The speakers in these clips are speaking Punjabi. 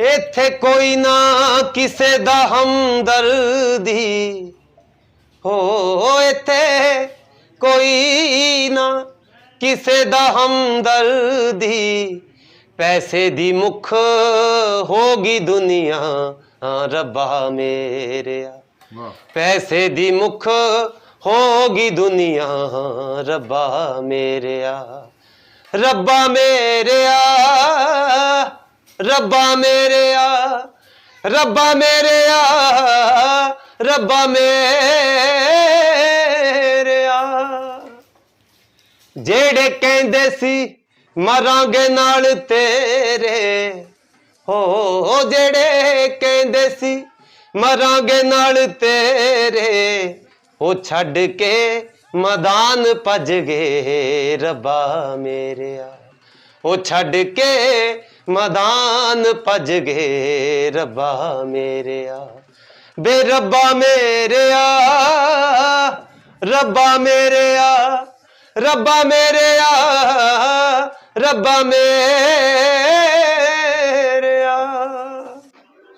ਇੱਥੇ ਕੋਈ ਨਾ ਕਿਸੇ ਦਾ ਹਮਦਰਦੀ। ਹੋ ਇੱਥੇ ਕੋਈ ਨਾ ਕਿਸੇ ਦਾ ਹਮਦਰਦੀ। ਪੈਸੇ ਦੀ ਮੁਖ ਹੋਗੀ ਦੁਨੀਆ ਹਾਂ ਰੱਬਾ ਮੇਰਿਆ। ਪੈਸੇ ਦੀ ਮੁਖ ਹੋਗੀ ਦੁਨੀਆ ਰੱਬਾ ਮੇਰਿਆ। ਰੱਬਾ ਮੇਰਿਆ ਰੱਬਾ ਮੇਰਿਆ ਰੱਬਾ ਮੇਰਿਆ ਰੱਬਾ ਮੇਰਿਆ ਜਿਹੜੇ ਕਹਿੰਦੇ ਸੀ, ਮਰਾਂਗੇ ਨਾਲ ਤੇਰੇ। ਹੋ, ਜਿਹੜੇ ਕਹਿੰਦੇ ਸੀ, ਮਰਾਂਗੇ ਨਾਲ ਤੇਰੇ। ਉਹ ਛੱਡ ਕੇ ਮੈਦਾਨ ਭੱਜ ਗਏ, ਰੱਬਾ ਮੇਰਿਆ ਉਹ ਛੱਡ ਕੇ ਮੈਦਾਨ ਭੱਜ ਗਏ। ਰੱਬਾ ਮੇਰਿਆ। ਬੇ ਰੱਬਾ ਮੇਰਿਆ। ਰੱਬਾ ਮੇਰਿਆ। ਰੱਬਾ ਮੇਰਿਆ। ਰੱਬਾ ਮੇਰਿਆ।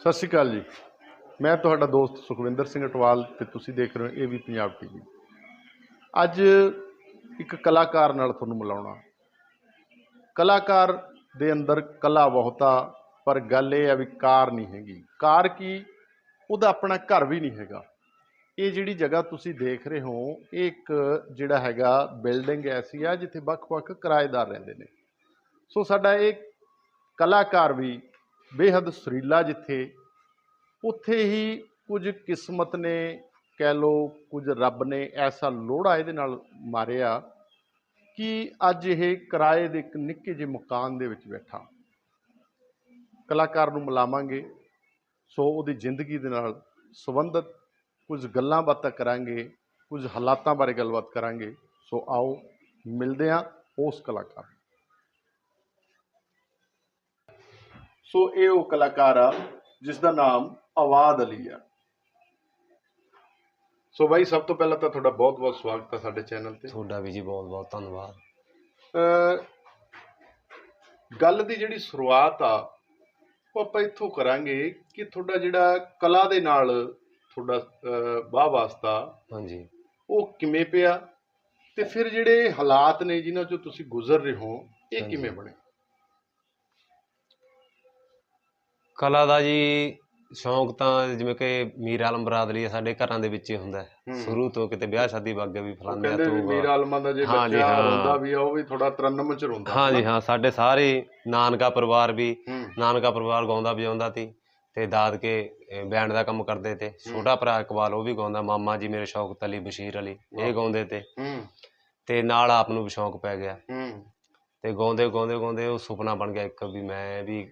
ਸਤਿ ਸ਼੍ਰੀ ਅਕਾਲ ਜੀ। ਮੈਂ ਤੁਹਾਡਾ ਦੋਸਤ ਸੁਖਵਿੰਦਰ ਸਿੰਘ ਅਟਵਾਲ ਤੇ ਤੁਸੀਂ ਦੇਖ ਰਹੇ ਹੋ ਏਵੀ ਪੰਜਾਬ ਟੀਵੀ ਅੱਜ ਇੱਕ ਕਲਾਕਾਰ ਨਾਲ ਤੁਹਾਨੂੰ ਮਿਲਾਉਣਾ। ਕਲਾਕਾਰ ਦੇ ਅੰਦਰ ਕਲਾ ਬਹੁਤਾ, ਪਰ ਗੱਲ ਇਹ ਆ ਵੀ ਕਾਰ ਨਹੀਂ ਹੈਗੀ। ਕਾਰ ਕੀ? ਉਹਦਾ ਆਪਣਾ ਘਰ ਵੀ ਨਹੀਂ ਹੈਗਾ। ਇਹ ਜਿਹੜੀ ਜਗ੍ਹਾ ਤੁਸੀਂ ਦੇਖ ਰਹੇ ਹੋ, ਇਹ ਇੱਕ ਜਿਹੜਾ ਹੈਗਾ ਬਿਲਡਿੰਗ ਐਸੀ ਆ ਜਿੱਥੇ ਵੱਖ-ਵੱਖ ਕਿਰਾਏਦਾਰ ਰਹਿੰਦੇ ਨੇ। ਸੋ ਸਾਡਾ ਇਹ ਕਲਾਕਾਰ ਵੀ ਬੇਹੱਦ ਸੁਰੀਲਾ ਜਿੱਥੇ, ਉੱਥੇ ਹੀ ਕੁਝ ਕਿਸਮਤ ਨੇ, ਕਹਿ ਲੋ ਕੁਝ ਰੱਬ ਨੇ ਐਸਾ ਲੋੜਾ ਇਹਦੇ ਨਾਲ ਮਾਰਿਆ ਕਿ ਅੱਜ ਇਹ ਕਿਰਾਏ ਦੇ ਇੱਕ ਨਿੱਕੇ ਜਿਹੇ ਮਕਾਨ ਦੇ ਵਿੱਚ ਬੈਠਾ। ਕਲਾਕਾਰ ਨੂੰ ਮਿਲਾਵਾਂਗੇ। ਸੋ ਉਹਦੀ ਜ਼ਿੰਦਗੀ ਦੇ ਨਾਲ ਸੰਬੰਧਿਤ ਕੁਝ ਗੱਲਾਂ ਬਾਤਾਂ ਕਰਾਂਗੇ, ਕੁਝ ਹਾਲਾਤਾਂ ਬਾਰੇ ਗੱਲਬਾਤ ਕਰਾਂਗੇ। ਸੋ ਆਓ, ਮਿਲਦੇ ਹਾਂ ਉਸ ਕਲਾਕਾਰ ਸੋ ਇਹ ਉਹ ਕਲਾਕਾਰ ਆ, ਜਿਸ ਦਾ ਨਾਮ ਆਵਾਦ ਅਲੀ ਆ। ਸੋ ਬਾਈ ਸਭ ਤੋਂ ਪਹਿਲਾਂ ਤਾਂ ਤੁਹਾਡਾ ਬਹੁਤ-ਬਹੁਤ ਸਵਾਗਤ ਹੈ ਸਾਡੇ ਚੈਨਲ ਤੇ। ਤੁਹਾਡਾ ਵੀ ਜੀ ਬਹੁਤ ਬਹੁਤ ਧੰਨਵਾਦ। ਗੱਲ ਦੀ ਜਿਹੜੀ ਸ਼ੁਰੂਆਤ ਆ ਉਹ ਆਪਾਂ ਇੱਥੋਂ ਕਰਾਂਗੇ ਕਿ ਤੁਹਾਡਾ ਜਿਹੜਾ ਕਲਾ ਦੇ ਨਾਲ ਤੁਹਾਡਾ ਵਾਹ ਵਾਸਤਾ ਹਾਂਜੀ। ਉਹ ਕਿਵੇਂ ਪਿਆ ਤੇ ਫਿਰ ਜਿਹੜੇ ਹਾਲਾਤ ਨੇ ਜਿਨ੍ਹਾਂ ਚੋਂ ਤੁਸੀਂ ਗੁਜ਼ਰ ਰਹੇ ਹੋ ਇਹ। ਕਿਵੇਂ ਬਣੇ? ਕਲਾ ਦਾ ਜੀ ਸ਼ੌਂਕ ਤਾਂ ਜਿਵੇਂ ਕਿ ਮੀਰ ਆਲਮ ਬਰਾਦਰੀ ਆ, ਸਾਡੇ ਘਰਾਂ ਦੇ ਵਿੱਚ ਹੀ ਹੁੰਦਾ ਹੈ। ਹੂੰ। ਸ਼ੁਰੂ ਤੋਂ ਕਿਤੇ ਵਿਆਹ ਸ਼ਾਦੀ ਬਾਗੇ ਵੀ ਉਹ ਫਲਾਣੇ ਕਹਿੰਦੇ ਵੀ ਮੀਰ ਤੋਂ ਆਲਮਾਂ ਦਾ ਜੇ ਹਾਂਜੀ, ਬੱਚਾ ਹਾਂ। ਰੋਂਦਾ ਵੀ ਆ ਉਹ ਵੀ ਥੋੜਾ ਤਰਨਮ ਚ ਰੋਂਦਾ ਹਾਂਜੀ ਹਾਂ ਸਾਡੇ ਸਾਰੇ ਨਾਨਕਾ ਪਰਿਵਾਰ ਵੀ ਹੂੰ। ਨਾਨਕਾ ਪਰਿਵਾਰ ਗਾਉਂਦਾ ਵਜਾਉਂਦਾ ਸੀ ਤੇ ਦਾਦਕੇ ਅਹ, ਬੈਂਡ ਦਾ ਕੰਮ ਕਰਦੇ ਤੇ। ਛੋਟਾ ਭਰਾ ਇਕਬਾਲ ਉਹ ਵੀ ਗਾਉਂਦਾ ਮਾਮਾ ਜੀ ਮੇਰੇ ਸ਼ੌਕਤ ਅਲੀ ਬਸ਼ੀਰ ਅਲੀ। ਇਹ ਗਾਉਂਦੇ ਤੇ। ਹੂੰ। ਤੇ ਨਾਲ ਆਪ ਨੂੰ ਵੀ ਸ਼ੌਂਕ ਪੈ ਗਿਆ। ਹੂੰ। ਤੇ ਗਾਉਂਦੇ ਗਾਉਂਦੇ ਗਾਉਂਦੇ ਉਹ ਸੁਪਨਾ ਬਣ ਗਿਆ ਇੱਕ ਵੀ ਮੈਂ ਵੀ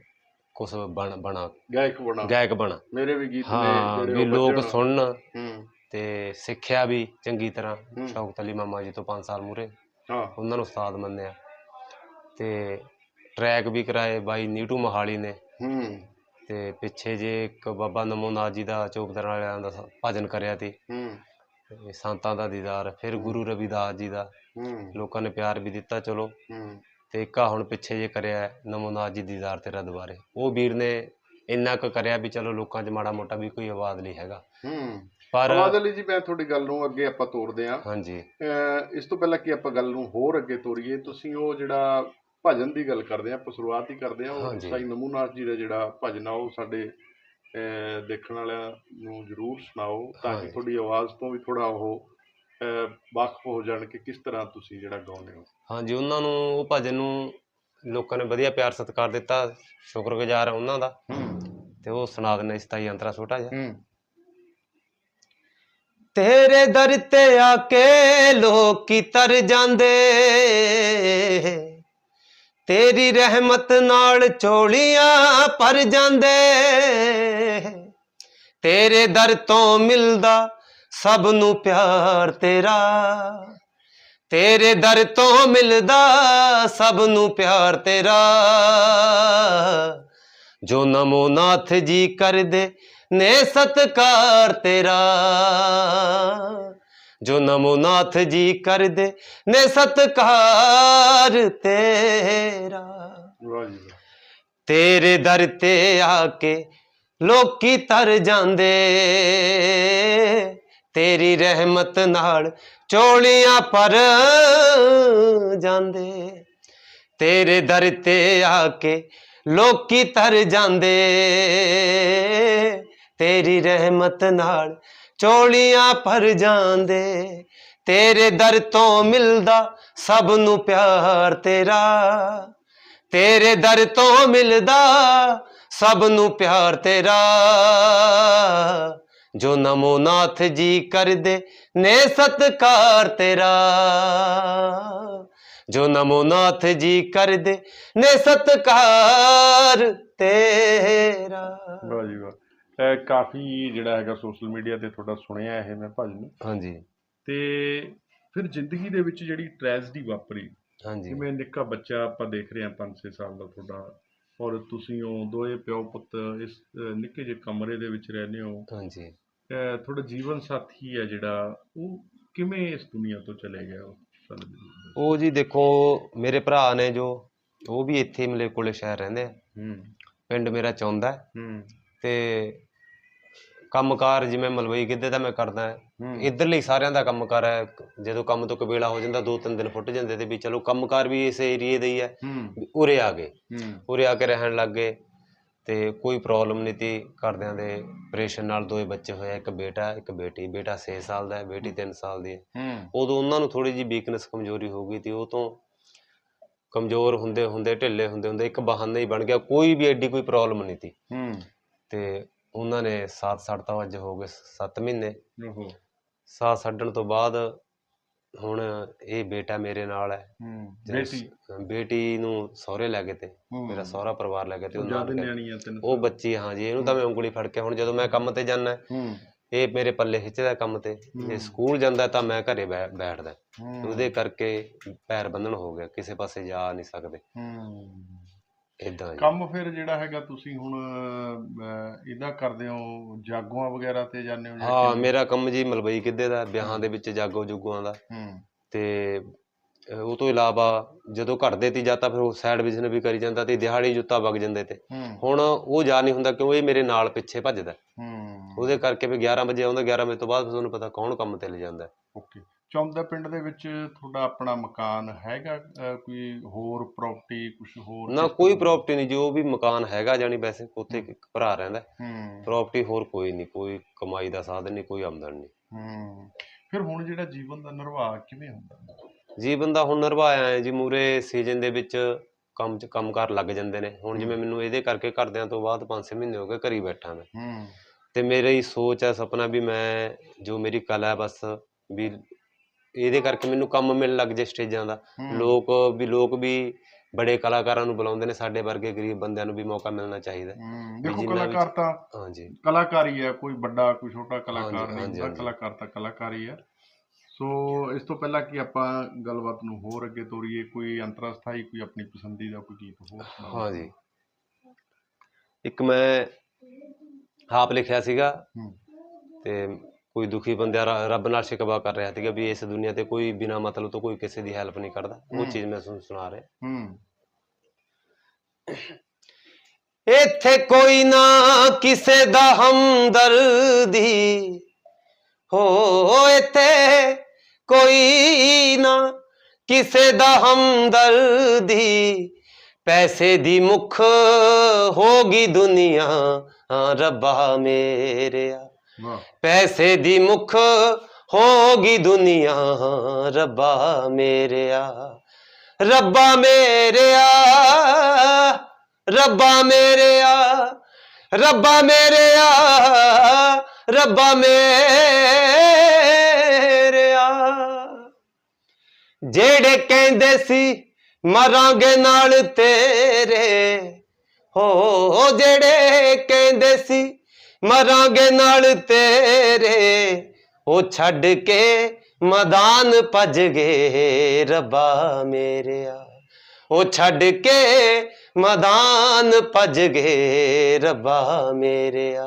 ਕੁਝ ਬਣ ਬਣਾ। ਗਾਇਕ ਬਣਾ। ਗਾਇਕ ਬਣਾ। ਮੇਰੇ ਵੀ ਗੀਤ ਨੇ ਜਿਹੜੇ ਵੀ ਲੋਕ। ਸੁਣਨ। ਹੂੰ। ਤੇ ਸਿੱਖਿਆ ਵੀ ਚੰਗੀ ਤਰ੍ਹਾਂ। ਸ਼ੌਕਤ ਅਲੀ ਮਾਮਾ ਜੀ ਤੋਂ 5 ਸਾਲ ਮੂਰੇ ਹਾਂ। ਉਹਨਾਂ ਨੂੰ ਉਸਤਾਦ ਮੰਨਿਆ। ਤੇ ਟਰੈਕ ਵੀ ਕਰਾਏ ਬਾਈ ਨੀਟੂ ਮਹਾਲੀ ਨੇ। ਹੂੰ। ਤੇ ਪਿੱਛੇ ਜੇ ਇੱਕ ਬਾਬਾ ਨਮੋਨਾਥ ਜੀ ਦਾ ਚੌਕਦਰ ਵਾਲਿਆਂ ਦਾ ਭਜਨ ਕਰਿਆ ਤੇ। ਹੂੰ। ਸੰਤਾਂ ਦਾ ਦੀਦਾਰ। ਫਿਰ ਗੁਰੂ ਰਵਿਦਾਸ ਜੀ ਦਾ। ਲੋਕਾਂ ਨੇ ਪਿਆਰ ਵੀ ਦਿੱਤਾ ਚਲੋ। ਹੂੰ। ਤੇ ਇੱਕ ਹੁਣ ਪਿੱਛੇ ਜੇ ਕਰਿਆ ਹੈ, ਨਮੋਨਾਥ ਜੀ ਦੀਦਾਰ ਤੇਰਾ ਦੁਬਾਰੇ ਉਹ ਵੀਰ ਨੇ ਇੰਨਾ ਕੁ ਕਰਿਆ ਵੀ ਚਲੋ ਲੋਕਾਂ 'ਚ ਮਾੜਾ ਮੋਟਾ ਵੀ ਕੋਈ ਆਵਾਜ਼ ਨਹੀਂ ਹੈਗਾ। ਹੂੰ। ਪਰ ਆਵਾਜ਼ ਅਲੀ ਜੀ ਮੈਂ ਤੁਹਾਡੀ ਗੱਲ ਨੂੰ ਅੱਗੇ ਆਪਾਂ ਤੋਰਦੇ ਹਾਂ। ਹਾਂਜੀ। ਇਸ ਤੋਂ ਪਹਿਲਾਂ ਕਿ ਆਪਾਂ ਗੱਲ ਨੂੰ ਹੋਰ ਅੱਗੇ ਤੋਰੀਏ ਤੁਸੀਂ ਉਹ ਜਿਹੜਾ ਭਜਨ ਦੀ ਗੱਲ ਕਰਦੇ ਆ ਆਪਾਂ ਸ਼ੁਰੂਆਤ ਹੀ ਕਰਦੇ ਆ ਉਹ। ਸਾਈ ਨਮੂਨਾਥ ਜੀ ਦਾ ਜਿਹੜਾ ਭਜਨ ਆ ਉਹ ਸਾਡੇ ਦੇਖਣ ਵਾਲਿਆਂ ਨੂੰ ਜ਼ਰੂਰ ਸੁਣਾਓ ਤਾਂ ਕਿ। ਤੁਹਾਡੀ ਆਵਾਜ਼ ਤੋਂ ਵੀ ਥੋੜਾ ਉਹ ਵਾਕਫ ਹੋ ਜਾਣ ਕਿ ਕਿਸ ਤਰ੍ਹਾਂ ਤੁਸੀਂ ਜਿਹੜਾ ਗਾਉਂਦੇ ਹੋ? ਹਾਂਜੀ ਉਹਨਾਂ ਨੂੰ ਉਹ ਭਜਨ ਨੂੰ ਲੋਕਾਂ ਨੇ ਵਧੀਆ ਪਿਆਰ ਸਤਿਕਾਰ ਦਿੱਤਾ ਸ਼ੁਕਰਗੁਜ਼ਾਰ ਹਾਂ ਉਹਨਾਂ ਦਾ। ਤੇ ਉਹ ਸੁਣਾ ਦਿੰਦੇ ਸਤਾਈ ਅੰਤਰਾ ਛੋਟਾ ਜਿਹਾ। ਤੇਰੇ ਦਰ ਤੇ ਆ ਕੇ ਲੋਕੀ ਤਰ ਜਾਂਦੇ। ਤੇਰੀ ਰਹਿਮਤ ਨਾਲ ਝੋਲੀਆਂ ਭਰ ਜਾਂਦੇ। ਤੇਰੇ ਦਰ ਤੋਂ ਮਿਲਦਾ ਸਭ ਨੂੰ ਪਿਆਰ ਤੇਰਾ। ਤੇਰੇ ਦਰ ਤੋਂ ਮਿਲਦਾ ਸਭ ਨੂੰ ਪਿਆਰ ਤੇਰਾ। ਜੋ ਨਮੋ ਨਾਥ ਜੀ ਕਰਦੇ ਨੇ ਸਤਕਾਰ ਤੇਰਾ। ਜੋ ਨਮੋ ਨਾਥ ਜੀ ਕਰਦੇ ਨੇ ਸਤਕਾਰ ਤੇਰਾ। ਤੇਰੇ ਦਰ ਤੇ ਆ ਕੇ ਲੋਕੀ ਤਰ ਜਾਂਦੇ। ਤੇਰੀ ਰਹਿਮਤ ਨਾਲ ਚੋਲੀਆਂ ਪਰ ਜਾਂਦੇ। ਤੇਰੇ ਦਰ ਤੇ ਆ ਕੇ ਲੋਕੀ ਤਰ ਜਾਂਦੇ। ਤੇਰੀ ਰਹਿਮਤ ਨਾਲ ਚੋਲੀਆਂ ਪਰ ਜਾਂਦੇ। ਤੇਰੇ ਦਰ ਤੋਂ ਮਿਲਦਾ ਸਭ ਨੂੰ ਪਿਆਰ ਤੇਰਾ। ਤੇਰੇ ਦਰ ਤੋਂ ਮਿਲਦਾ ਸਭ ਨੂੰ ਪਿਆਰ ਤੇਰਾ। ਜੋ ਨਮੋ ਨਾਥ ਜੀ ਕਰਦੇ ਨੇ ਸਤਕਾਰ ਤੇਰਾ। ਜੋ ਨਮੋ ਨਾਥ ਜੀ ਕਰਦੇ ਨੇ ਸਤਕਾਰ ਤੇਰਾ। ਵਾਹ ਜੀ ਵਾਹ। ਇਹ ਕਾਫੀ ਜਿਹੜਾ ਹੈਗਾ ਸੋਸ਼ਲ ਮੀਡੀਆ ਤੇ ਤੁਹਾਡਾ ਸੁਣਿਆ ਇਹ ਮੈਂ ਭਜਨ ਹਾਂਜੀ। ਤੇ ਫਿਰ ਜ਼ਿੰਦਗੀ ਦੇ ਵਿੱਚ ਜਿਹੜੀ ਟ੍ਰੈਜਡੀ ਵਾਪਰੀ ਹਾਂਜੀ। ਜਿਵੇਂ ਨਿੱਕਾ ਬੱਚਾ ਆਪਾਂ ਦੇਖ ਰਹੇ ਹਾਂ 5-6 ਸਾਲ ਦਾ ਤੁਹਾਡਾ ਔਰ ਤੁਸੀਂ ਉਹ ਦੋਏ ਪਿਓ ਪੁੱਤ ਇਸ ਨਿੱਕੇ ਜਿਹੇ ਕਮਰੇ ਦੇ ਵਿੱਚ ਰਹਿੰਦੇ ਹੋ। ਹਾਂਜੀ। ਤੁਹਾਡਾ ਜੀਵਨ ਸਾਥੀ ਹੈ ਜਿਹੜਾ ਉਹ ਕਿਵੇਂ ਇਸ ਦੁਨੀਆ ਤੋਂ ਚਲੇ ਗਿਆ ਵਿੱਚ? ਉਹ ਜੀ ਦੇਖੋ ਮੇਰੇ ਭਰਾ ਨੇ ਜੋ ਉਹ ਵੀ ਇੱਥੇ ਮਲੇ ਕੋਲੇ ਸ਼ਹਿਰ ਰਹਿੰਦੇ ਆ। ਹੂੰ। ਪਿੰਡ ਮੇਰਾ ਚੌਂਦਾ ਹੈ। ਹੂੰ। ਤੇ ਕੰਮਕਾਰ ਜਿਵੇਂ ਮਲਵਈ ਗਿੱਧੇ ਦਾ ਮੈਂ ਕਰਦਾ ਹਾਂ। ਹੂੰ। ਇੱਧਰਲੇ ਹੀ ਸਾਰਿਆਂ ਦਾ ਕੰਮਕਾਰ ਹੈ। ਜਦੋਂ ਕੰਮ ਤੋਂ ਕਬੇਲਾ ਹੋ ਜਾਂਦਾ ਦੋ ਤਿੰਨ ਦਿਨ ਫੁੱਟ ਜਾਂਦੇ ਤੇ ਵੀ ਚਲੋ ਕੰਮਕਾਰ ਵੀ ਇਸ ਏਰੀਏ ਦਾ ਹੀ ਹੈ। ਹੂੰ। ਵੀ ਉਰੇ ਆ ਗਏ। ਹੂੰ। ਉਰੇ ਆ ਕੇ ਰਹਿਣ ਲੱਗ ਗਏ। ਤੇ ਕੋਈ ਪ੍ਰੋਬਲਮ ਨਹੀਂ ਤੀ ਘਰਦਿਆਂ ਦੇ ਆਪਰੇਸ਼ਨ ਨਾਲ ਦੋਏ ਬੱਚੇ ਹੋਏ ਇੱਕ ਬੇਟਾ ਇੱਕ ਬੇਟੀ। ਬੇਟਾ 6 ਸਾਲ ਦਾ ਹੈ ਬੇਟੀ 3 ਸਾਲ ਦੀ ਹੈ। ਹੂੰ। ਉਦੋਂ ਉਹਨਾਂ ਨੂੰ ਥੋੜੀ ਜਿਹੀ ਵੀਕਨੈਸ ਕਮਜ਼ੋਰੀ ਹੋ ਗਈ ਤੇ ਉਹ ਤੋਂ ਕਮਜ਼ੋਰ ਹੁੰਦੇ ਹੁੰਦੇ ਢਿੱਲੇ ਹੁੰਦੇ ਹੁੰਦੇ ਇੱਕ ਬਹਾਨਾ ਹੀ ਬਣ ਗਿਆ। ਕੋਈ ਵੀ ਐਡੀ ਕੋਈ ਪ੍ਰੋਬਲਮ ਨਹੀਂ ਤੀ ਹੂੰ। ਤੇ ਉਹਨਾਂ ਨੇ ਸਾਥ ਛੱਡਤਾ ਅੱਜ ਹੋ ਗਏ 7 ਮਹੀਨੇ। ਓਹੋ। ਸਾਥ ਛੱਡਣ ਤੋਂ ਬਾਅਦ ਹੁਣ ਇਹ ਬੇਟਾ ਮੇਰੇ ਨਾਲ ਹੈ। ਬੇਟੀ? ਨੂੰ ਸਹੁਰੇ ਲੈ ਗਏ ਤੇ। ਮੇਰਾ ਸਹੁਰਾ ਪਰਿਵਾਰ ਲੈ ਗਏ ਤੇ ਉਹ ਜ਼ਿਆਦਾ ਨਾਲ ਗਏ। ਨਿਆਣੀ ਆ ਤੈਨੂੰ ਉਹ ਬੱਚੀ ਹਾਂ ਜੀ ਇਹਨੂੰ ਤਾਂ ਮੈਂ ਉਂਗਲੀ ਫੜ ਕੇ ਹੁਣ ਜਦੋਂ ਮੈਂ ਕੰਮ ਤੇ ਜਾਂਦਾ ਹੂੰ। ਇਹ ਮੇਰੇ ਪੱਲੇ ਖਿੱਚਦਾ ਕੰਮ ਤੇ ਜੇ ਸਕੂਲ ਜਾਂਦਾ ਤਾਂ ਮੈਂ ਘਰੇ ਬੈ- ਬੈਠਦਾ। ਹੂੰ। ਉਹਦੇ ਕਰਕੇ ਪੈਰ ਬੰਨਣ ਹੋ ਗਿਆ ਕਿਸੇ ਪਾਸੇ ਜਾ ਨਹੀਂ ਸਕਦੇ। ਹੂੰ। ਇਦਾਂ ਜੀ। ਕੰਮ ਫਿਰ ਜਿਹੜਾ ਹੈਗਾ ਤੁਸੀਂ ਹੁਣ ਅਹ, ਇਹਦਾ ਕਰਦੇ ਹੋ ਜਾਗੋਆਂ ਵਗੈਰਾ ਤੇ ਜਾਂਦੇ ਹੋ ਜਾਂ ਹਾਂ ਕਿਵੇਂ? ਮੇਰਾ ਕੰਮ ਜੀ ਮਲਬਈ ਕਿੱਦੇ ਦਾ ਵਿਆਹਾਂ ਦੇ ਵਿੱਚ ਜਾਗੋ ਜੁਗੋਆਂ ਦਾ। ਹੂੰ। ਤੇ ਅਹ ਉਹ ਤੋਂ ਇਲਾਵਾ ਜਦੋਂ ਘਟਦੇ ਤੀ ਜਾਂ ਤਾਂ ਫਿਰ ਉਹ ਸਾਈਡ ਬਿਜ਼ਨਸ ਵੀ ਕਰੀ ਜਾਂਦਾ ਤੇ ਦਿਹਾੜੀ ਜੁੱਤਾ ਵਗ ਜਾਂਦੇ ਤੇ। ਹੂੰ। ਹੁਣ ਉਹ ਜਾ ਨਹੀਂ ਹੁੰਦਾ ਕਿਉਂ ਇਹ ਮੇਰੇ ਨਾਲ ਪਿੱਛੇ ਭੱਜਦਾ। ਹੂੰ। ਉਹਦੇ ਕਰਕੇ ਵੀ 11 ਵਜੇ ਆਉਂਦਾ 11 ਵਜੇ ਤੋਂ ਬਾਅਦ ਫਿਰ ਤੁਹਾਨੂੰ ਪਤਾ ਕੌਣ ਕੰਮ ਤੇ ਲੈ ਜਾਂਦਾ। ਓਕੇ। ਚੌਂਦਾ ਪਿੰਡ ਦੇ ਵਿੱਚ ਤੁਹਾਡਾ ਆਪਣਾ ਮਕਾਨ ਹੈਗਾ ਅਹ, ਕੋਈ ਹੋਰ ਪ੍ਰਾਪਰਟੀ ਕੁਝ ਹੋਰ ਨਾ ਕੋਈ? ਪ੍ਰਾਪਰਟੀ ਨਹੀਂ ਜੋ ਵੀ ਮਕਾਨ ਹੈਗਾ ਜਾਨੀ ਵੈਸੇ ਉੱਥੇ ਇੱਕ ਭਰਾ ਰਹਿੰਦਾ। ਹੂੰ। ਪ੍ਰਾਪਰਟੀ ਹੋਰ ਕੋਈ ਨਹੀਂ ਕੋਈ ਕਮਾਈ ਦਾ ਸਾਧਨ ਨਹੀਂ ਕੋਈ ਆਮਦਨ ਨਹੀਂ। ਹੂੰ। ਫਿਰ ਹੁਣ ਜਿਹੜਾ ਜੀਵਨ ਦਾ ਨਿਰਵਾਹ ਕਿਵੇਂ ਹੁੰਦਾ? ਜੀਵਨ ਦਾ ਹੁਣ ਨਿਰਵਾਇਆ ਹੈ ਜੀ ਮੂਰੇ ਸੀਜ਼ਨ ਦੇ ਵਿੱਚ ਕੰਮ ਚ ਕੰਮਕਾਰ ਲੱਗ ਜਾਂਦੇ ਨੇ। ਹੁਣ ਜਿਵੇਂ ਮੈਨੂੰ ਇਹਦੇ ਕਰਕੇ ਘਰਦਿਆਂ ਤੋਂ ਬਾਅਦ 5-6 ਮਹੀਨੇ ਹੋ ਗਏ ਘਰੀ ਬੈਠਾ ਮੈਂ। ਹੂੰ। ਤੇ ਮੇਰੀ ਸੋਚ ਹੈ ਸੁਪਨਾ ਵੀ ਮੈਂ ਜੋ ਮੇਰੀ ਕਲਾ ਹੈ ਬਸ ਵੀ ਇਹਦੇ ਕਰਕੇ ਮੈਨੂੰ ਕੰਮ ਮਿਲਣ ਲੱਗ ਜੇ ਸਟੇਜਾਂ ਦਾ ਹੂੰ। ਲੋਕ ਵੀ ਲੋਕ ਵੀ ਬੜੇ ਕਲਾਕਾਰਾਂ ਨੂੰ ਬੁਲਾਉਂਦੇ ਨੇ ਸਾਡੇ ਵਰਗੇ ਗਰੀਬ ਬੰਦਿਆਂ ਨੂੰ ਵੀ ਮੌਕਾ ਮਿਲਣਾ ਚਾਹੀਦਾ ਹੈ। ਹੂੰ ਵੀ ਦੇਖੋ ਜਿੰਨਾ ਕਲਾਕਾਰ ਤਾਂ ਹਾਂਜੀ ਕਲਾਕਾਰ ਹੀ ਹੈ ਕੋਈ ਵੱਡਾ ਕੋਈ ਛੋਟਾ ਕਲਾਕਾਰ ਹਾਂਜੀ, ਨਹੀਂ ਹਾਂਜੀ, ਹੁੰਦਾ ਹਾਂਜੀ। ਕਲਾਕਾਰ ਤਾਂ ਕਲਾਕਾਰ ਹੀ ਹੈ ਸੋ ਇਸ ਤੋਂ ਪਹਿਲਾਂ ਕਿ ਆਪਾਂ ਗੱਲਬਾਤ ਨੂੰ ਹੋਰ ਅੱਗੇ ਤੋਰੀਏ ਕੋਈ ਅੰਤਰਸਥਾਈ ਕੋਈ ਆਪਣੀ ਪਸੰਦੀਦਾ ਕੋਈ ਗੀਤ ਹੋਰ ਸੁਣਾਓ। ਹਾਂਜੀ ਇੱਕ ਮੈਂ ਆਪ ਲਿਖਿਆ ਸੀਗਾ ਤੇ ਕੋਈ ਦੁਖੀ ਬੰਦਾ ਰ- ਰੱਬ ਨਾਲ ਸ਼ਿਕਵਾ ਕਰ ਰਿਹਾ ਸੀਗਾ ਵੀ ਇਸ ਦੁਨੀਆ ਤੇ ਕੋਈ ਬਿਨਾ ਮਤਲਬ ਤੋਂ ਕੋਈ ਕਿਸੇ ਦੀ ਹੈਲਪ ਨਹੀਂ ਕਰਦਾ। ਉਹ ਹੂੰ। ਚੀਜ਼ ਮੈਂ ਤੁਹਾਨੂੰ ਸੁਣਾ ਰਿਹਾ। ਹੂੰ। ਇੱਥੇ ਕੋਈ ਨਾ ਕਿਸੇ ਦਾ ਹਮਦਰਦੀ। ਹੋ ਇੱਥੇ ਕੋਈ ਨਾ ਕਿਸੇ ਦਾ ਹਮਦਰਦੀ। ਪੈਸੇ ਦੀ ਮੁਖ ਹੋਗੀ ਦੁਨੀਆ ਹਾਂ ਰੱਬਾ ਮੇਰਿਆ ਪੈਸੇ ਦੀ ਮੁਖ ਹੋਗੀ ਦੁਨੀਆ, ਰੱਬਾ ਮੇਰਿਆ ਰੱਬਾ ਮੇਰਿਆ ਰੱਬਾ ਮੇਰਿਆ ਰੱਬਾ ਮੇਰਿਆ ਰੱਬਾ ਮੇਰਿਆ। ਜਿਹੜੇ ਕਹਿੰਦੇ ਸੀ, ਮਰਾਂਗੇ ਨਾਲ ਤੇਰੇ, ਹੋ ਜਿਹੜੇ ਕਹਿੰਦੇ ਸੀ ਮਰਾਂਗੇ ਨਾਲ ਤੇਰੇ, ਉਹ ਛੱਡ ਕੇ ਮੈਦਾਨ ਭੱਜ ਗਏ ਰੱਬਾ ਮੇਰਿਆ। ਉਹ ਛੱਡ ਕੇ ਮੈਦਾਨ ਭੱਜ ਗਏ ਰੱਬਾ ਮੇਰਿਆ।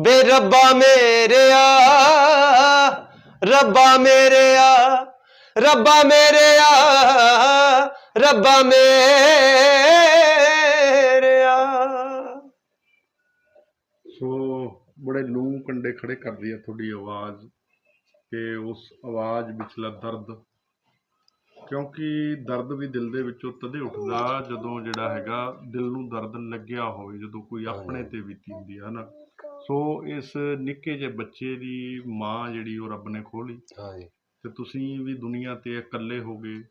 ਬੇ ਰੱਬਾ ਮੇਰਿਆ ਰੱਬਾ ਮੇਰਿਆ ਰੱਬਾ ਮੇਰਿਆ ਰੱਬਾ ਮੇਰਿਆ। ਬੜੇ ਲੂੰ ਕੰਡੇ ਖੜੇ ਕਰਦੀ ਹੈ ਤੁਹਾਡੀ ਆਵਾਜ਼ ਤੇ ਉਸ ਆਵਾਜ਼ ਵਿਚਲਾ ਦਰਦ। ਕਿਉਂਕਿ ਦਰਦ ਵੀ ਦਿਲ ਦੇ ਵਿੱਚੋਂ ਤਦੇ ਉੱਠਦਾ ਜਦੋਂ ਜਿਹੜਾ ਹੈਗਾ ਦਿਲ ਨੂੰ ਦਰਦ ਲੱਗਿਆ ਹੋਵੇ ਜਦੋਂ ਕੋਈ ਆਪਣੇ ਤੇ ਬੀਤੀ ਹੁੰਦੀ ਹੈ ਨਾ ਸੋ ਇਸ ਨਿੱਕੇ ਜਿਹੇ ਬੱਚੇ ਦੀ ਮਾਂ ਜਿਹੜੀ ਉਹ ਰੱਬ ਨੇ ਖੋਲੀ ਹਾਂਜੀ। ਤੇ ਤੁਸੀਂ ਵੀ ਦੁਨੀਆ ਤੇ ਇਕੱਲੇ ਹੋ ਗਏ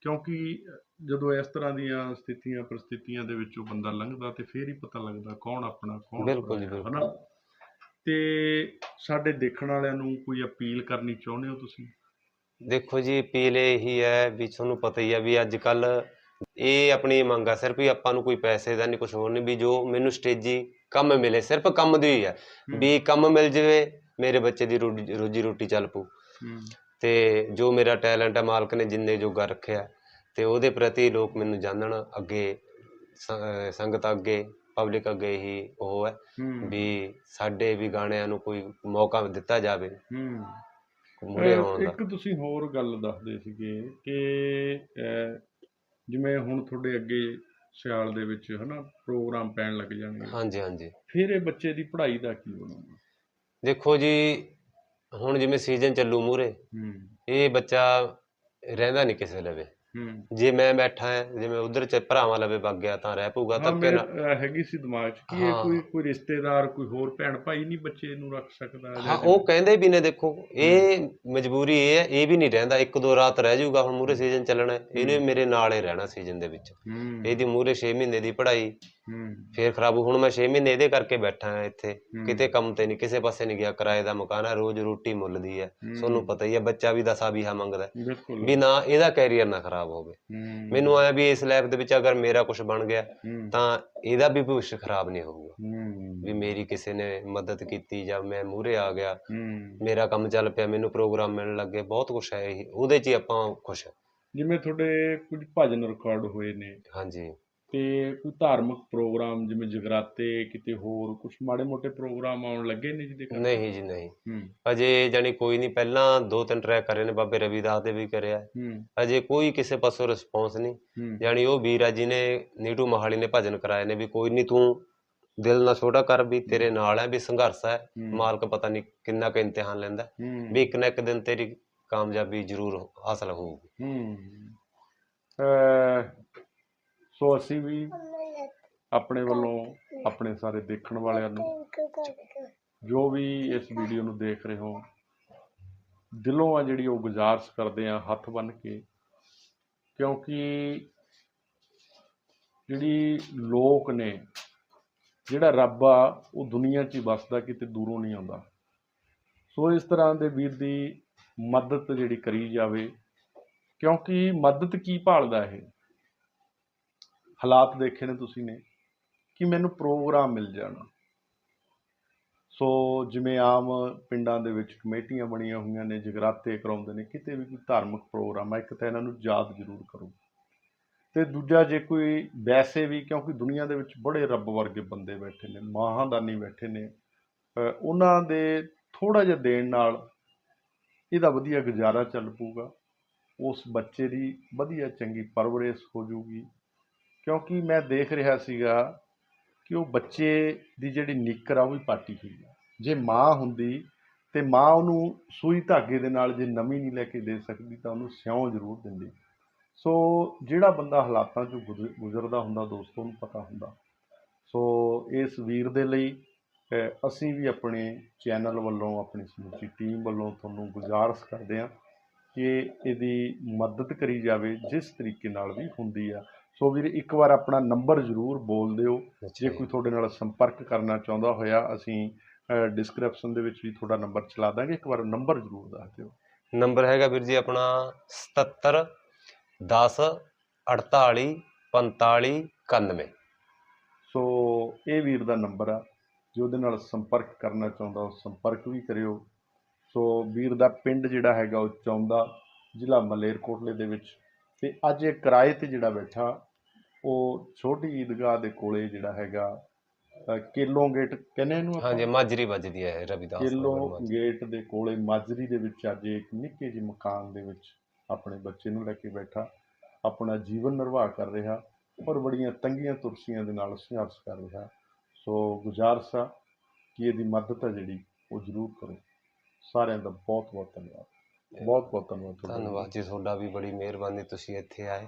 ਕਿਉਂਕਿ ਜਦੋਂ ਇਸ ਤਰ੍ਹਾਂ ਦੀਆਂ ਸਥਿਤੀਆਂ ਪ੍ਰਸਥਿਤੀਆਂ ਦੇ ਵਿੱਚੋਂ ਬੰਦਾ ਲੰਘਦਾ ਤੇ ਫੇਰ ਹੀ ਪਤਾ ਲੱਗਦਾ ਕੌਣ ਆਪਣਾ ਕੌਣ ਬਿਲਕੁਲ ਜੀ, ਬਿਲਕੁਲ। ਤੇ ਸਾਡੇ ਦੇਖਣ ਵਾਲਿਆਂ ਨੂੰ ਕੋਈ ਅਪੀਲ ਕਰਨੀ ਚਾਹੁੰਦੇ ਹੋ ਤੁਸੀਂ? ਦੇਖੋ ਜੀ ਅਪੀਲ ਇਹੀ ਹੈ ਵੀ ਤੁਹਾਨੂੰ ਪਤਾ ਹੀ ਹੈ ਵੀ ਅੱਜ ਕੱਲ ਇਹ ਆਪਣੀ ਮੰਗ ਆ ਸਿਰਫ ਹੀ ਆਪਾਂ ਨੂੰ ਕੋਈ ਪੈਸੇ ਦਾ ਨਹੀਂ ਕੁਝ ਹੋਰ ਨਹੀਂ ਵੀ ਜੋ ਮੈਨੂੰ ਸਟੇਜੀ ਕੰਮ ਮਿਲੇ ਸਿਰਫ ਕੰਮ ਦੀ ਹੀ ਹੈ। ਵੀ ਕੰਮ ਮਿਲ ਜਾਵੇ ਮੇਰੇ ਬੱਚੇ ਦੀ ਰੋਜੀ ਰੋਜੀ ਰੋਟੀ ਚੱਲ ਪੂ ਤੇ ਜੋ ਮੇਰਾ ਟੈਲੈਂਟ ਹੈ ਮਾਲਕ ਨੇ ਜਿੰਨੇ ਜੋਗਾ ਰੱਖਿਆ ਤੇ ਉਹਦੇ ਪ੍ਰਤੀ ਲੋਕ ਮੈਨੂੰ ਜਾਣਨ ਅੱਗੇ ਸੰਗਤ ਅੱਗੇ ਪਬਲਿਕ ਅੱਗੇ ਹੀ ਉਹ ਹੈ ਵੀ ਸਾਡੇ ਵੀ ਗਾਣਿਆਂ ਨੂੰ ਕੋਈ ਮੌਕਾ ਦਿੱਤਾ ਜਾਵੇ। ਹੂੰ। ਮੂਹਰੇ ਅਹ ਆਉਣ ਦਾ। ਇੱਕ ਤੁਸੀਂ ਹੋਰ ਗੱਲ ਦੱਸਦੇ ਸੀਗੇ ਕਿ ਜਿਵੇਂ ਹੁਣ ਤੁਹਾਡੇ ਅੱਗੇ ਸਿਆਲ ਦੇ ਵਿੱਚ ਹਨਾ ਪ੍ਰੋਗਰਾਮ ਪੈਣ ਲੱਗ ਜਾਣਗੇ। ਹਾਂਜੀ ਹਾਂਜੀ। ਫਿਰ ਇਹ ਬੱਚੇ ਦੀ ਪੜ੍ਹਾਈ ਦਾ ਕੀ ਬਣੂਗਾ? ਦੇਖੋ ਜੀ ਹੁਣ ਜਿਵੇਂ ਸੀਜ਼ਨ ਚੱਲੂ ਮੂਰੇ ਹੂੰ। ਇਹ ਬੱਚਾ ਰਹਿੰਦਾ ਨਹੀਂ ਕਿਸੇ ਲਵੇ ਹੂੰ। ਜੇ ਮੈਂ ਬੈਠਾ ਹਾਂ ਜਿਵੇਂ ਉਧਰ ਚ ਭਰਾਵਾਂ ਲਵੇ ਵਗ ਗਿਆ ਤਾਂ ਰਹਿ ਪਊਗਾ ਹਾਂ ਧੱਕੇ ਨਾਲ ਹੈਗੀ ਸੀ ਦਿਮਾਗ 'ਚ ਕਿ ਇਹ ਹਾਂ। ਕੋਈ ਕੋਈ ਰਿਸ਼ਤੇਦਾਰ ਕੋਈ ਹੋਰ ਭੈਣ ਭਾਈ ਨਹੀਂ ਬੱਚੇ ਨੂੰ ਰੱਖ ਸਕਦਾ ਹਾਂ ਉਹ ਕਹਿੰਦੇ ਵੀ ਨੇ ਦੇਖੋ ਇਹ ਮਜਬੂਰੀ ਇਹ ਹੈ ਇਹ ਵੀ ਨਹੀਂ ਰਹਿੰਦਾ ਇੱਕ ਦੋ ਰਾਤ ਰਹਿ ਜਾਊਗਾ ਹੁਣ ਮੂਰੇ ਸੀਜ਼ਨ ਚੱਲਣਾ ਹੈ, ਇਹਨੇ ਮੇਰੇ ਨਾਲ ਹੀ ਰਹਿਣਾ ਸੀਜ਼ਨ ਦੇ ਵਿੱਚ। ਹੂੰ। ਇਹਦੀ ਮੂਰੇ 6 ਮਹੀਨੇ ਦੀ ਪੜ੍ਹਾਈ ਹੂੰ। ਫੇਰ ਖਰਾਬ। ਹੁਣ ਮੈਂ 6 ਮਹੀਨੇ ਇਹਦੇ ਕਰਕੇ ਬੈਠਾ ਹਾਂ ਇੱਥੇ। ਹੂੰ। ਕਿਤੇ ਕੰਮ ਤੇ ਨਹੀਂ ਕਿਸੇ ਪਾਸੇ ਨਹੀਂ ਗਿਆ। ਕਿਰਾਏ ਦਾ ਮਕਾਨ ਹੈ ਰੋਜ਼ ਰੋਟੀ ਮੁੱਲ ਦੀ ਹੈ। ਤੁਹਾਨੂੰ ਪਤਾ ਹੀ ਹੈ ਬੱਚਾ ਵੀ ਦਸਾ ਵੀਹਾ ਮੰਗਦਾ ਹੈ। ਬਿਲਕੁਲ। ਵੀ ਨਾ ਇਹਦਾ ਕੈਰੀਅਰ ਨਾ ਖਰਾਬ ਹੋਵੇ। ਹੂੰ। ਮੈਨੂੰ ਆਇਆ ਵੀ ਇਸ ਲਾਈਫ ਦੇ ਵਿੱਚ ਅਗਰ ਮੇਰਾ ਕੁਝ ਬਣ ਗਿਆ ਹੂੰ। ਤਾਂ ਇਹਦਾ ਵੀ ਭਵਿੱਖ ਖਰਾਬ ਨਹੀਂ ਹੋਊਗਾ। ਹੂੰ। ਵੀ ਮੇਰੀ ਕਿਸੇ ਨੇ ਮਦਦ ਕੀਤੀ ਜਾਂ ਮੈਂ ਮੂਹਰੇ ਆ ਗਿਆ। ਹੂੰ। ਮੇਰਾ ਕੰਮ ਚੱਲ ਪਿਆ ਮੈਨੂੰ ਪ੍ਰੋਗਰਾਮ ਮਿਲਣ ਲੱਗੇ ਬਹੁਤ ਕੁਝ ਹੈ ਇਹ। ਉਹਦੇ 'ਚ ਹੀ ਆਪਾਂ ਖੁਸ਼ ਹਾਂ। ਜਿਵੇਂ ਤੁਹਾਡੇ ਕੁਝ ਭਜਨ ਰਿਕਾਰਡ ਹੋਏ ਨੇ। ਹਾਂਜੀ। ਤੇ ਕੋਈ ਧਾਰਮਿਕ ਪ੍ਰੋਗਰਾਮ ਜਿਵੇਂ ਜਗਰਾਤੇ ਕਿਤੇ ਹੋਰ ਕੁਝ ਮਾੜੇ ਮੋਟੇ ਪ੍ਰੋਗਰਾਮ ਆਉਣ ਲੱਗੇ ਨੇ ਜਿਹਦੇ ਕਰਕੇ ਨਹੀਂ ਜੀ ਨਹੀਂ। ਹੂੰ। ਅਜੇ ਜਾਨੀ ਕੋਈ ਨਹੀਂ ਪਹਿਲਾਂ ਦੋ ਤਿੰਨ ਟਰੈਕ ਕਰੇ ਨੇ ਬਾਬੇ ਰਵਿਦਾਸ ਦੇ ਵੀ ਕਰਿਆ। ਹੂੰ। ਅਜੇ ਕੋਈ ਕਿਸੇ ਪਾਸੋਂ ਰਿਸਪੌਂਸ ਨਹੀਂ। ਜਾਨੀ ਉਹ ਵੀਰਾ ਜੀ ਨੇ ਨੀਟੂ ਮਹਾਲੀ ਨੇ ਭਜਨ ਕਰਾਏ ਨੇ ਵੀ ਕੋਈ ਨਹੀਂ ਤੂੰ ਦਿਲ ਨਾ ਛੋਟਾ ਕਰ ਵੀ ਤੇਰੇ ਨਾਲ ਹੈ ਵੀ ਸੰਘਰਸ਼ ਹੈ। ਮਾਲਕ ਪਤਾ ਨਹੀਂ ਕਿੰਨਾ ਕੁ ਇਮਤਿਹਾਨ ਲੈਂਦਾ। ਵੀ ਇੱਕ ਨਾ ਇੱਕ ਦਿਨ ਤੇਰੀ ਕਾਮਯਾਬੀ ਜ਼ਰੂਰ ਹਾਸਲ ਹੋਊਗੀ। ਹੂੰ। ਸੋ ਅਸੀਂ ਵੀ ਆਪਣੇ ਵੱਲੋਂ ਆਪਣੇ ਸਾਰੇ ਦੇਖਣ ਵਾਲਿਆਂ ਨੂੰ ਜੋ ਵੀ ਇਸ ਵੀਡੀਓ ਨੂੰ ਦੇਖ ਰਹੇ ਹੋ, ਦਿਲੋਂ ਆ ਜਿਹੜੀ ਉਹ ਗੁਜ਼ਾਰਿਸ਼ ਕਰਦੇ ਆ ਹੱਥ ਬੰਨ ਕੇ, ਕਿਉਂਕਿ ਜਿਹੜੀ ਲੋਕ ਨੇ, ਜਿਹੜਾ ਰੱਬ ਆ, ਉਹ ਦੁਨੀਆ 'ਚ ਹੀ ਵੱਸਦਾ, ਕਿਤੇ ਦੂਰੋਂ ਨਹੀਂ ਆਉਂਦਾ। ਸੋ ਇਸ ਤਰ੍ਹਾਂ ਦੇ ਵੀਰ ਦੀ ਮਦਦ ਜਿਹੜੀ ਕਰੀ ਜਾਵੇ, ਕਿਉਂਕਿ ਮਦਦ ਕੀ ਭਾਲਦਾ ਇਹ? ਹਾਲਾਤ ਦੇਖੇ ਨੇ ਤੁਸੀਂ ਨੇ, ਕਿ ਮੈਨੂੰ ਪ੍ਰੋਗਰਾਮ ਮਿਲ ਜਾਣਾ। ਸੋ ਜਿਵੇਂ ਆਮ ਪਿੰਡਾਂ ਦੇ ਵਿੱਚ ਕਮੇਟੀਆਂ ਬਣੀਆਂ ਹੋਈਆਂ ਨੇ, ਜਗਰਾਤੇ ਕਰਾਉਂਦੇ ਨੇ, ਕਿਤੇ ਵੀ ਕੋਈ ਧਾਰਮਿਕ ਪ੍ਰੋਗਰਾਮ ਹੈ ਇੱਕ ਤਾਂ ਇਹਨਾਂ ਨੂੰ ਯਾਦ ਜ਼ਰੂਰ ਕਰੋ। ਤੇ ਦੂਜਾ, ਜੇ ਕੋਈ ਵੈਸੇ ਵੀ, ਕਿਉਂਕਿ ਦੁਨੀਆ ਦੇ ਵਿੱਚ ਬੜੇ ਰੱਬ ਵਰਗੇ ਬੰਦੇ ਬੈਠੇ ਨੇ, ਮਹਾਂਦਾਨੀ ਬੈਠੇ ਨੇ ਉਹਨਾਂ ਦੇ ਥੋੜਾ ਜਿਹਾ ਦੇਣ ਨਾਲ ਇਹਦਾ ਵਧੀਆ ਗੁਜ਼ਾਰਾ ਚੱਲ ਪੂਗਾ ਉਸ ਬੱਚੇ ਦੀ ਵਧੀਆ ਚੰਗੀ ਪਰਵਰਿਸ਼ ਹੋ ਜੂਗੀ। ਕਿਉਂਕਿ ਮੈਂ ਦੇਖ ਰਿਹਾ ਸੀਗਾ ਕਿ ਉਹ ਬੱਚੇ ਦੀ ਜਿਹੜੀ ਨਿੱਕਰ ਆ, ਉਹ ਵੀ ਪਾਟੀ ਹੋਈ ਆ। ਜੇ ਮਾਂ ਹੁੰਦੀ ਤੇ ਮਾਂ ਉਹਨੂੰ ਸੂਈ ਧਾਗੇ ਦੇ ਨਾਲ ਜੇ ਨਵੀਂ ਨਹੀਂ ਲੈ ਕੇ ਦੇ ਸਕਦੀ ਤਾਂ ਉਹਨੂੰ ਸਿਉਂ ਜ਼ਰੂਰ ਦਿੰਦੀ। ਸੋ ਜਿਹੜਾ ਬੰਦਾ ਹਾਲਾਤਾਂ 'ਚੋਂ ਗੁਜ਼ਰ- ਗੁਜ਼ਰਦਾ ਹੁੰਦਾ, ਦੋਸਤੋ ਨੂੰ ਪਤਾ ਹੁੰਦਾ। ਸੋ ਇਸ ਵੀਰ ਦੇ ਲਈ ਅਸੀਂ ਵੀ ਆਪਣੇ ਚੈਨਲ ਵੱਲੋਂ, ਆਪਣੀ ਸਮੁੱਚੀ ਟੀਮ ਵੱਲੋਂ ਤੁਹਾਨੂੰ ਗੁਜ਼ਾਰਿਸ਼ ਕਰਦੇ ਹਾਂ ਕਿ ਇਹਦੀ ਮਦਦ ਕਰੀ ਜਾਵੇ, ਜਿਸ ਤਰੀਕੇ ਨਾਲ ਵੀ ਹੁੰਦੀ ਆ। ਸੋ ਵੀਰ ਇੱਕ ਵਾਰ ਆਪਣਾ ਨੰਬਰ ਜ਼ਰੂਰ ਬੋਲ ਦਿਓ। ਜੇ ਕੋਈ ਤੁਹਾਡੇ ਨਾਲ ਸੰਪਰਕ ਕਰਨਾ ਚਾਹੁੰਦਾ ਹੋਇਆ ਅਸੀਂ ਡਿਸਕ੍ਰਿਪਸ਼ਨ ਦੇ ਵਿੱਚ ਵੀ ਤੁਹਾਡਾ ਨੰਬਰ ਚਲਾ ਦਾਂਗੇ। ਇੱਕ ਵਾਰ ਨੰਬਰ ਜ਼ਰੂਰ ਦੱਸ ਦਿਓ। ਨੰਬਰ ਹੈਗਾ ਵੀਰ ਜੀ ਆਪਣਾ 77 10 48 45 91 ਸੋ ਇਹ ਵੀਰ ਦਾ ਨੰਬਰ ਆ। ਜੇ ਉਹਦੇ ਨਾਲ ਸੰਪਰਕ ਕਰਨਾ ਚਾਹੁੰਦਾ ਉਹ ਸੰਪਰਕ ਵੀ ਕਰਿਓ। ਸੋ ਵੀਰ ਦਾ ਪਿੰਡ ਜਿਹੜਾ ਹੈਗਾ ਉਹ ਚੌਂਦਾ ਜ਼ਿਲ੍ਹਾ ਮਲੇਰਕੋਟਲੇ ਦੇ ਵਿੱਚ। ਤੇ ਅੱਜ ਇਹ ਕਿਰਾਏ ਤੇ ਜਿਹੜਾ ਬੈਠਾ ਉਹ ਛੋਟੀ ਈਦਗਾਹ ਦੇ ਕੋਲੇ ਜਿਹੜਾ ਹੈਗਾ ਕੇਲੋਂ ਗੇਟ ਕਹਿੰਦੇ ਇਹਨੂੰ? ਹਾਂਜੀ ਮਾਜਰੀ ਵੱਜਦੀ ਹੈ ਰਵਿਦਾਸ ਕੇਲੋ। ਗੇਟ ਦੇ ਕੋਲੇ ਮਾਜਰੀ ਦੇ ਵਿੱਚ ਅੱਜ ਇੱਕ ਨਿੱਕੇ ਜਿਹੇ ਮਕਾਨ ਦੇ ਵਿੱਚ ਆਪਣੇ ਬੱਚੇ ਨੂੰ ਲੈ ਕੇ ਬੈਠਾ ਆਪਣਾ ਜੀਵਨ ਨਿਰਵਾਹ ਕਰ ਰਿਹਾ ਪਰ ਬੜੀਆਂ ਤੰਗੀਆਂ ਤੁਰਸੀਆਂ ਦੇ ਨਾਲ ਸੰਘਰਸ਼ ਕਰ ਰਿਹਾ ਸੋ ਗੁਜ਼ਾਰਿਸ਼ ਆ ਕਿ ਇਹਦੀ ਮਦਦ ਹੈ ਜਿਹੜੀ ਉਹ ਜ਼ਰੂਰ ਕਰੋ ਸਾਰਿਆਂ ਦਾ ਬਹੁਤ ਬਹੁਤ ਧੰਨਵਾਦ ਬਹੁਤ ਬਹੁਤ ਧੰਨਵਾਦ ਤੁਹਾਡਾ। ਧੰਨਵਾਦ ਜੀ ਤੁਹਾਡਾ ਵੀ ਬੜੀ ਮਿਹਰਬਾਨੀ ਤੁਸੀਂ ਇੱਥੇ ਆਏ